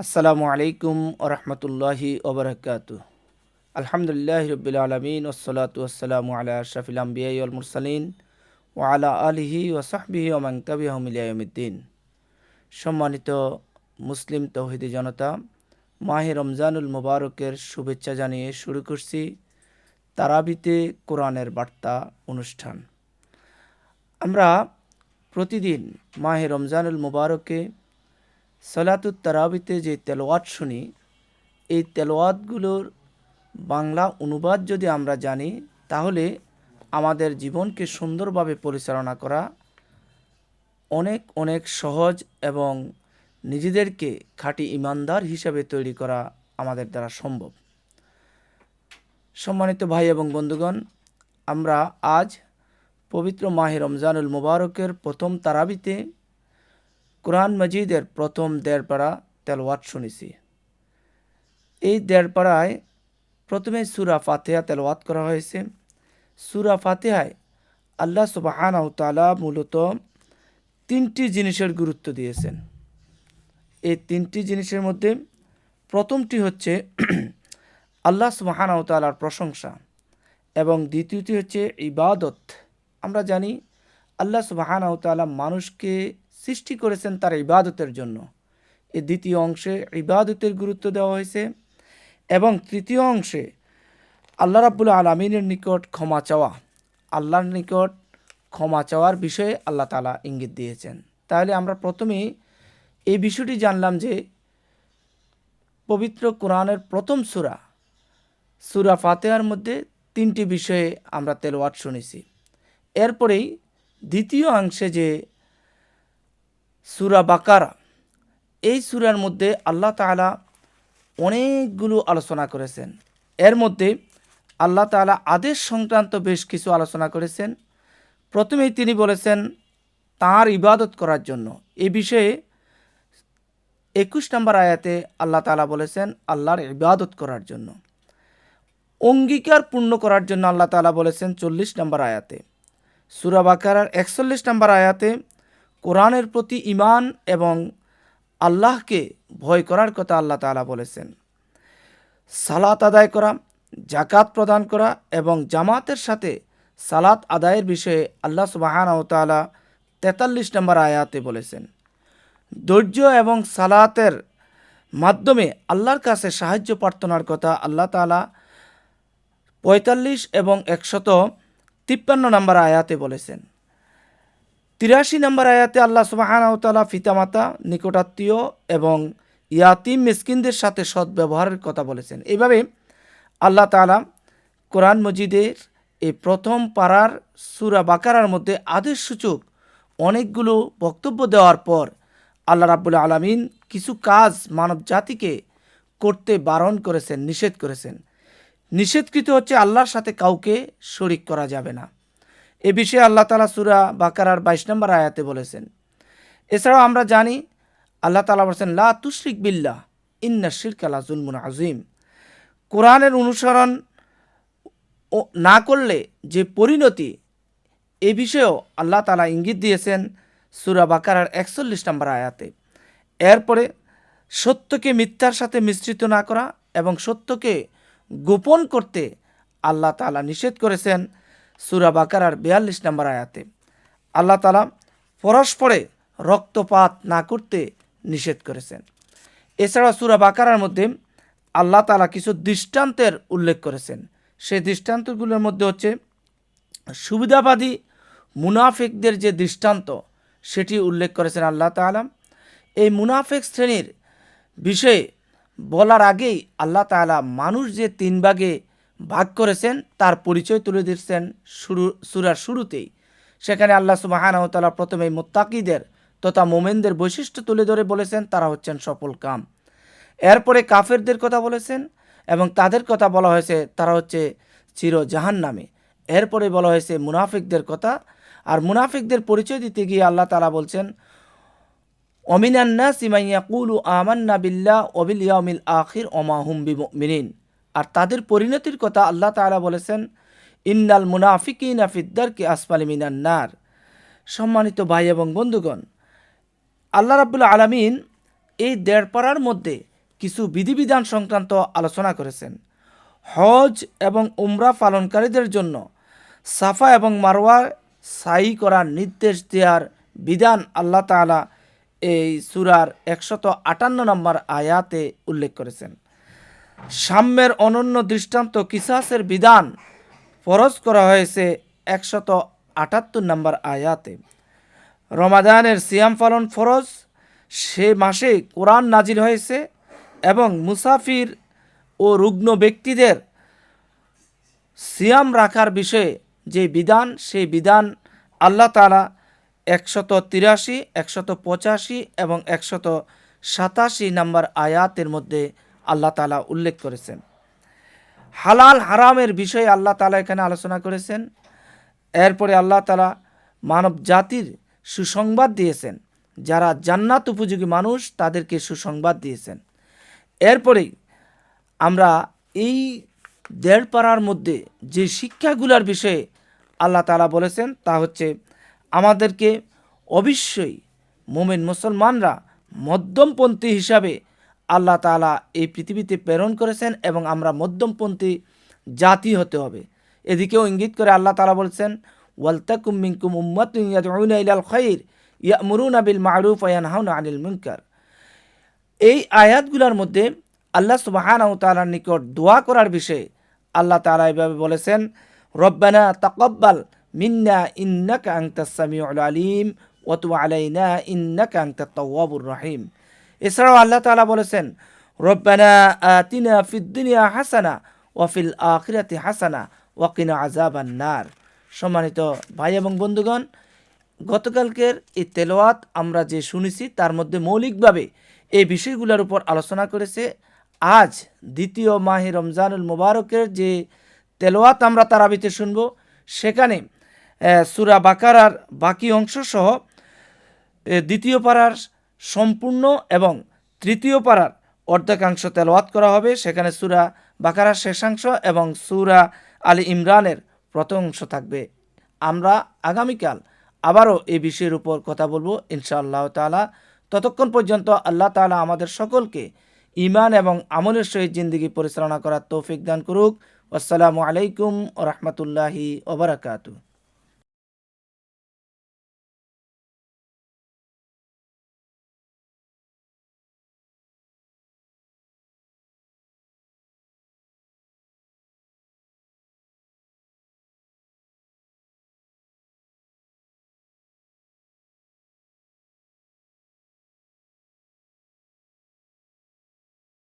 আসসালামু আলাইকুম ওরহমতুল্লাহি ওবরাকাত আলহামদুলিল্লাহ রবিল আলমিন ওসলাত ওসালামু আলা শফিল আম্বিয়াই মুরসালিন ও আলা আলিহি ও সাহবিহি ওমান কবিহমিলিয়ামুদ্দিন সম্মানিত মুসলিম তৌহিদি জনতা, মাহে রমজানুল মুবারকের শুভেচ্ছা জানিয়ে শুরু করছি তারাবিতে কোরআনের বার্তা অনুষ্ঠান। আমরা প্রতিদিন মাহে রমজানুল মুবারকে সলাতুত তারাবিতে যে তেলোয়াত শুনি, এই তেলোয়াতগুলোর বাংলা অনুবাদ যদি আমরা জানি, তাহলে আমাদের জীবনকে সুন্দরভাবে পরিচালনা করা অনেক অনেক সহজ এবং নিজেদেরকে খাঁটি ইমানদার হিসাবে তৈরি করা আমাদের দ্বারা সম্ভব। সম্মানিত ভাই এবং বন্ধুগণ, আমরা আজ পবিত্র মাহে রমজানুল মুবারকের প্রথম তারাবিতে কোরআন মজিদের প্রথম দেড়পাড়া তেলওয়াত শুনেছি। এই দেড়পাড়ায় প্রথমে সুরা ফাতেহা তেলওয়াত করা হয়েছে। সুরা ফাতেহায় আল্লাহ সুবাহান মূলত তিনটি জিনিসের গুরুত্ব দিয়েছেন। এই তিনটি জিনিসের মধ্যে প্রথমটি হচ্ছে আল্লাহ সুবাহান তালার প্রশংসা এবং দ্বিতীয়টি হচ্ছে ইবাদত। আমরা জানি আল্লাহ সুবাহান মানুষকে সৃষ্টি করেছেন তার ইবাদতের জন্য। এ দ্বিতীয় অংশে ইবাদতের গুরুত্ব দেওয়া হয়েছে এবং তৃতীয় অংশে আল্লাহ রাবুল আলমিনের নিকট ক্ষমা চাওয়া। আল্লাহর নিকট ক্ষমা চাওয়ার বিষয়ে আল্লাহ তালা ইঙ্গিত দিয়েছেন। তাহলে আমরা প্রথমেই এই বিষয়টি জানলাম যে পবিত্র কোরআনের প্রথম সুরা সুরা ফাতেহার মধ্যে তিনটি বিষয়ে আমরা তেলওয়াট শুনেছি। এরপরেই দ্বিতীয় অংশে যে সুরা বাকারা। এই সুরার মধ্যে আল্লাহ তালা অনেকগুলো আলোচনা করেছেন। এর মধ্যে আল্লাহ তালা আদেশ সংক্রান্ত বেশ কিছু আলোচনা করেছেন। প্রথমেই তিনি বলেছেন তার ইবাদত করার জন্য। এ বিষয়ে একুশ নম্বর আয়াতে আল্লাহ তালা বলেছেন, আল্লাহর ইবাদত করার জন্য। অঙ্গীকার পূর্ণ করার জন্য আল্লাহ তালা বলেছেন চল্লিশ নম্বর আয়াতে। সুরা বাকারার একচল্লিশ নম্বর আয়াতে কোরআনের প্রতি ইমান এবং আল্লাহকে ভয় করার কথা আল্লাহ তালা বলেছেন। সালাত আদায় করা জাকাত প্রদান করা এবং জামাতের সাথে সালাত আদায়ের বিষয়ে আল্লাহ সুবাহান তালা তেতাল্লিশ নম্বর আয়াতে বলেছেন। ধৈর্য এবং সালাতের মাধ্যমে আল্লাহর কাছে সাহায্য প্রার্থনার কথা আল্লাহ তালা পঁয়তাল্লিশ এবং একশত তিপ্পান্ন নম্বর আয়াতে বলেছেন। তিরাশি নম্বর আয়াতে আল্লাহ সুবাহানাউতালা ফিতামাতা নিকটাত্মীয় এবং ইয়াতিম মিসকিনদের সাথে সদ্ব্যবহারের কথা বলেছেন। এইভাবে আল্লাহ তালা কোরআন মজিদের এই প্রথম পাড়ার সুরা বাকারার মধ্যে আদেশ সূচক অনেকগুলো বক্তব্য দেওয়ার পর আল্লাহ রাবুল আলমিন কিছু কাজ মানব জাতিকে করতে বারণ করেছেন, নিষেধ করেছেন। নিষেধকৃত হচ্ছে আল্লাহর সাথে কাউকে শরিক করা যাবে না। এ বিষয়ে আল্লাহ তালা সুরা বাকারার বাইশ নম্বর আয়াতে বলেছেন। এছাড়াও আমরা জানি, আল্লাহ তালা বলেছেন, লা তুশরিক বিল্লাহ, ইন্না শিরক আল্লাহ জুলমুন আজিম কোরআনের অনুসরণ না করলে যে পরিণতি, এ বিষয়েও আল্লাহ তালা ইঙ্গিত দিয়েছেন সুরা বাকারার একচল্লিশ নম্বর আয়াতে। এরপরে, সত্যকে মিথ্যার সাথে মিশ্রিত না করা এবং সত্যকে গোপন করতে আল্লাহ তালা নিষেধ করেছেন সুরা বাকারার বিয়াল্লিশ নম্বর আয়াতে। আল্লাহ তালা পরস্পরে রক্তপাত না করতে নিষেধ করেছেন। এছাড়া সুরা বাকারার মধ্যে আল্লাহ তালা কিছু দৃষ্টান্তের উল্লেখ করেছেন। সেই দৃষ্টান্তগুলোর মধ্যে হচ্ছে সুবিধাবাদী মুনাফিকদের যে দৃষ্টান্ত, সেটি উল্লেখ করেছেন আল্লাহ তালা এই মুনাফিক শ্রেণির বিষয়ে বলার আগেই আল্লাহ তালা মানুষ যে তিন ভাগে ভাগ করেছেন, তার পরিচয় তুলে দিচ্ছেন শুরু, সুরার শুরুতেই। সেখানে আল্লাহ সুবাহানতালা প্রথমে মোত্তাকিদের তথা মোমেনদের বৈশিষ্ট্য তুলে ধরে বলেছেন, তারা হচ্ছেন সফল কাম। এরপরে কাফেরদের কথা বলেছেন এবং তাদের কথা বলা হয়েছে, তারা হচ্ছে চির জাহান নামে এরপরে বলা হয়েছে মুনাফিকদের কথা, আর মুনাফিকদের পরিচয় দিতে গিয়ে আল্লাহ তালা বলছেন অমিনান্না সিমাইয়া কুলু আমান্না বিল্লা অবিল ইয়ামিল আখির অমাহুম মিনিন আর তাদের পরিণতির কথা আল্লাহ তালা বলেছেন, ইন্নাল মুনাফিকিন আফিদ্দার কে আসফালি মিনান্নার সম্মানিত ভাই এবং বন্ধুগণ, আল্লাহ রাবুল আলমিন এই দেড় পাড়ার মধ্যে কিছু বিধিবিধান সংক্রান্ত আলোচনা করেছেন। হজ এবং উমরা পালনকারীদের জন্য সাফা এবং মারওয়া সাই করার নির্দেশ দেওয়ার বিধান আল্লাহ তাআলা এই সুরার একশত আটান্ন নম্বর আয়াতে উল্লেখ করেছেন। সাম্যের অনন্য দৃষ্টান্ত কিসাসের বিধান ফরজ করা হয়েছে একশত আটাত্তর নম্বর আয়াতে। রমাদানের সিয়াম পালন ফরজ, সে মাসে কোরআন নাজিল হয়েছে এবং মুসাফির ও রুগ্ন ব্যক্তিদের সিয়াম রাখার বিষয়ে যে বিধান, সেই বিধান আল্লাহ তালা একশত তিরাশি, একশত পঁচাশি এবং একশত সাতাশি নম্বর আয়াতের মধ্যে আল্লাহ তালা উল্লেখ করেছেন। হালাল হারামের বিষয়ে আল্লাহ তালা এখানে আলোচনা করেছেন। এরপরে আল্লাহ তালা মানব জাতির সুসংবাদ দিয়েছেন। যারা জান্নাত উপযোগী মানুষ, তাদেরকে সুসংবাদ দিয়েছেন। এরপরেই আমরা এই দেড় পাড়ার মধ্যে যে শিক্ষাগুলোর বিষয়ে আল্লাহ তালা বলেছেন, তা হচ্ছে আমাদেরকে অবশ্যই মোমেন মুসলমানরা মধ্যমপন্থী হিসাবে আল্লাহ তালা এই পৃথিবীতে প্রেরণ করেছেন এবং আমরা মধ্যমপন্থী জাতি হতে হবে। এদিকেও ইঙ্গিত করে আল্লাহ তালা বলছেন, ওয়ালতাকুম মিনকুম উম্মাতুন ইয়াদউনা ইলাল খাইর, ইয়ামুরুনা বিল মারুফ ওয়া ইয়ানহাউনা আনিল মুনকার। এই আয়াতগুলোর মধ্যে আল্লাহ সুবাহানাউ তাআলার নিকট দোয়া করার বিষয়ে আল্লাহ তাআলা এভাবে বলেছেন, রব্বানা তাকাব্বাল মিন্না ইন্নাকা আনতাস সামিউল আলিম, ওয়া তুব আলাইনা ইন্নাকা আনতাত তাওয়াবুর রহিম। এছাড়াও আল্লাহ তালা বলেছেন, রব্বানা আতিনা ফিদ দুনিয়া হাসানা ওয়াফিল আখিরাতি হাসানা ওয়া কিনা আযাবান নার। সম্মানিত ভাই এবং বন্ধুগণ, গতকালকের এই তেলোয়াত আমরা যে শুনেছি তার মধ্যে মৌলিকভাবে এই বিষয়গুলোর উপর আলোচনা করেছে। আজ দ্বিতীয় মাহে রমজানুল মুবারকের যে তেলোয়াত আমরা তারাবিতে শুনব, সেখানে সুরা সূরা বাকারার বাকি অংশ সহ দ্বিতীয় পাড়ার সম্পূর্ণ এবং তৃতীয় পাড়ার অর্ধেকাংশ তেলাওয়াত করা হবে। সেখানে সূরা বাকারার শেষাংশ এবং সুরা আলী ইমরানের প্রথম অংশ থাকবে। আমরা আগামীকাল আবারও এই বিষয়ের উপর কথা বলব ইনশাআল্লাহ তাআলা। ততক্ষণ পর্যন্ত আল্লাহ তাআলা আমাদের সকলকে ইমান এবং আমলের সহিত জিন্দগি পরিচালনা করার তৌফিক দান করুক। আসসালামু আলাইকুম রহমতুল্লাহি ওবরাকাতু